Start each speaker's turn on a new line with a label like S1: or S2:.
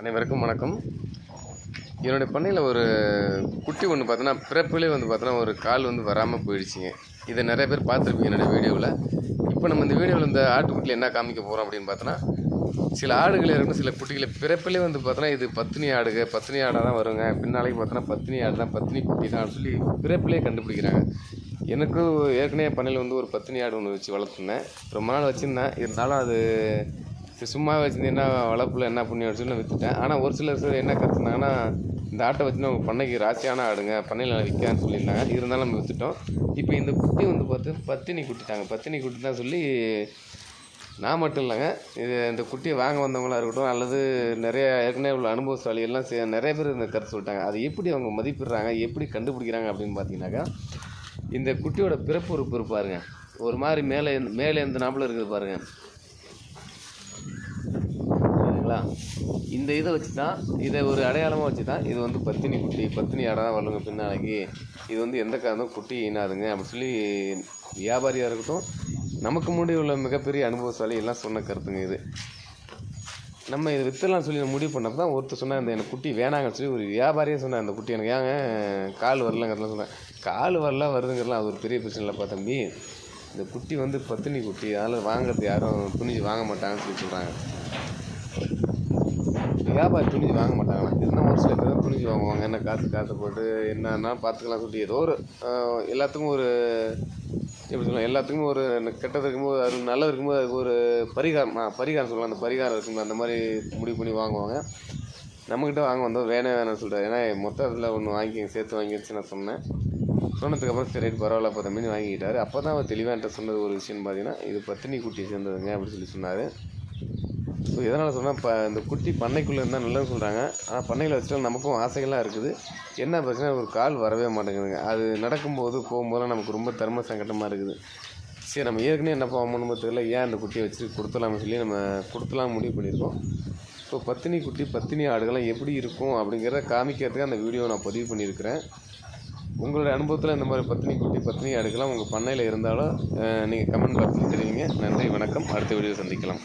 S1: அனைவருக்கும் வணக்கம். என்னுடைய பண்ணையில் ஒரு குட்டி ஒன்று பார்த்தோன்னா பிறப்பிலே வந்து பார்த்தோன்னா ஒரு கால் வந்து வராமல் போயிடுச்சுங்க. இதை நிறைய பேர் பார்த்துருப்பீங்க என்னுடைய வீடியோவில். இப்போ நம்ம இந்த வீடியோவில் இந்த ஆட்டுக்குட்டியில் என்ன காமிக்க போகிறோம் அப்படின்னு பார்த்தோன்னா சில ஆடுகள் இருக்கணும் சில குட்டிகளை பிறப்பிலே வந்து பார்த்தோன்னா இது பத்தினி ஆடுக பத்தினி ஆடாக தான் வருங்க. பின்னாலைக்கு பார்த்தோன்னா பத்தினி ஆடு தான் பத்தினி குட்டி தான் சொல்லி பிறப்பிலே கண்டுபிடிக்கிறாங்க. எனக்கு ஏற்கனவே பண்ணையில் வந்து ஒரு பத்தினி ஆடு ஒன்று வச்சு வளர்த்துருந்தேன் ரொம்ப நாள் வச்சுருந்தேன். இருந்தாலும் அது சும்மா வச்சுருந்தீங்கன்னா வளர்ப்பில் என்ன புண்ணியம் வச்சுன்னு விற்றுட்டேன் ஆனால் ஒரு சிலர் சார் என்ன கற்றுனாங்கன்னா இந்த ஆட்டை வச்சு நம்ம பண்ணைக்கு ராசியான ஆடுங்க பண்ணையில் விற்கான்னு சொல்லியிருந்தாங்க. இருந்தாலும் நம்ம விற்றுட்டோம் இப்போ இந்த குட்டி வந்து பார்த்து பத்தினி குட்டிட்டாங்க. பத்தினி குட்டி தான் சொல்லி நான் மட்டும் இல்லைங்க. இது இந்த குட்டியை வாங்க வந்தவங்களா இருக்கட்டும் அல்லது நிறைய ஏற்கனவே உள்ள அனுபவசாலியெல்லாம் சே நிறைய பேர் இந்த கருத்து சொல்லிட்டாங்க. அதை எப்படி அவங்க மதிப்பிடுறாங்க எப்படி கண்டுபிடிக்கிறாங்க அப்படின்னு பார்த்தீங்கன்னாக்கா இந்த குட்டியோட பிறப்பு உறுப்பு பாருங்க ஒரு மாதிரி மேலே மேலே எந்த நாப்பில் இருக்குது பாருங்க. சரிங்களா இந்த இதை வச்சு தான் இதை ஒரு அடையாளமாக வச்சு தான் இது வந்து பத்தினி குட்டி பத்தினி ஆடை தான் வரலுங்க பின்னாலைக்கு இது வந்து எந்த காரணம் குட்டி இனாதுங்க. அப்படி சொல்லி வியாபாரியாக இருக்கட்டும் நமக்கு முன்னாடி உள்ள மிகப்பெரிய அனுபவசாலி எல்லாம் சொன்ன கருத்துங்க இது. நம்ம இது வித்தலாம் சொல்லி முடிவு பண்ணப்போ தான் ஒருத்தர் சொன்னார் இந்த எனக்கு குட்டி வேணாங்கன்னு சொல்லி ஒரு வியாபாரியே சொன்னார் அந்த குட்டி எனக்கு ஏங்க கால் வரலங்கிறதுலாம் சொன்னேன் கால் வரல வருதுங்கிறதுலாம் அது ஒரு பெரிய பிரச்சனை இல்லைப்பா தம்பி. இந்த குட்டி வந்து பத்தினி குட்டி அதனால் வாங்குறது யாரும் துணிஞ்சு வாங்க மாட்டாங்கன்னு சொல்லி சொல்கிறாங்க வியாபாரி துணிஞ்சு வாங்க மாட்டாங்களா? என்ன ஒரு சில பேர் துணிஞ்சு வாங்குவாங்க. என்ன காசு காசு போட்டு என்னன்னா பார்த்துக்கலாம் சொல்லி ஏதோ ஒரு எல்லாத்துக்கும் ஒரு எப்படி சொல்லலாம் எல்லாத்துக்கும் ஒரு கெட்டது இருக்கும்போது அது நல்லது இருக்கும்போது அதுக்கு ஒரு பரிகாரம் ஆ, பரிகாரம் சொல்லலாம். அந்த பரிகாரம் இருக்கும்போது அந்த மாதிரி முடிவு பண்ணி வாங்குவாங்க. நம்மக்கிட்ட வாங்க வந்தோம். வேணே வேணாம்னு சொல்லிட்டாரு ஏன்னா மொத்தத்தில் ஒன்று வாங்கி சேர்த்து வாங்கிடுச்சு நான் சொன்னேன். சொன்னதுக்கப்புறம் சரி ரைட் பரவாயில்ல அப்போ மீன் வாங்கிக்கிட்டாரு. அப்போ தான் அவர் தெளிவான்ட்ட சொன்னது ஒரு விஷயம் பார்த்தீங்கன்னா இது பத்தினி குட்டி சேர்ந்ததுங்க அப்படின்னு சொல்லி சொன்னார். ஸோ எதனால் சொன்னால் இப்போ இந்த குட்டி பண்ணைக்குள்ளே இருந்தால் நல்லதுன்னு சொல்கிறாங்க ஆனால் பண்ணையில் வச்சுட்டா நமக்கும் ஆசைகள்லாம் இருக்குது. என்ன பிரச்சனை? ஒரு கால் வரவே மாட்டேங்குதுங்க. அது நடக்கும்போது போகும்போதெல்லாம் நமக்கு ரொம்ப தர்ம சங்கடமாக இருக்குது. சரி நம்ம ஏற்கனவே என்ன பண்ணணும் தெரியல. ஏன் அந்த குட்டியை வச்சு கொடுத்துலாம்னு சொல்லி நம்ம கொடுத்துலாம் முடிவு பண்ணியிருக்கோம். ஸோ பத்தினி குட்டி பத்தினி ஆடுகள்லாம் எப்படி இருக்கும் அப்படிங்கிறத காமிக்கிறதுக்கு அந்த வீடியோ நான் பதிவு பண்ணியிருக்கிறேன். உங்களுடைய அனுபவத்தில் இந்த மாதிரி பத்தினி குட்டி பத்தினி ஆடுகள்லாம் உங்கள் பண்ணையில் இருந்தாலும் நீங்கள் கமெண்ட் பாக்ஸில் தெரிவிங்க. நன்றி வணக்கம். அடுத்த வீடியோ சந்திக்கலாம்.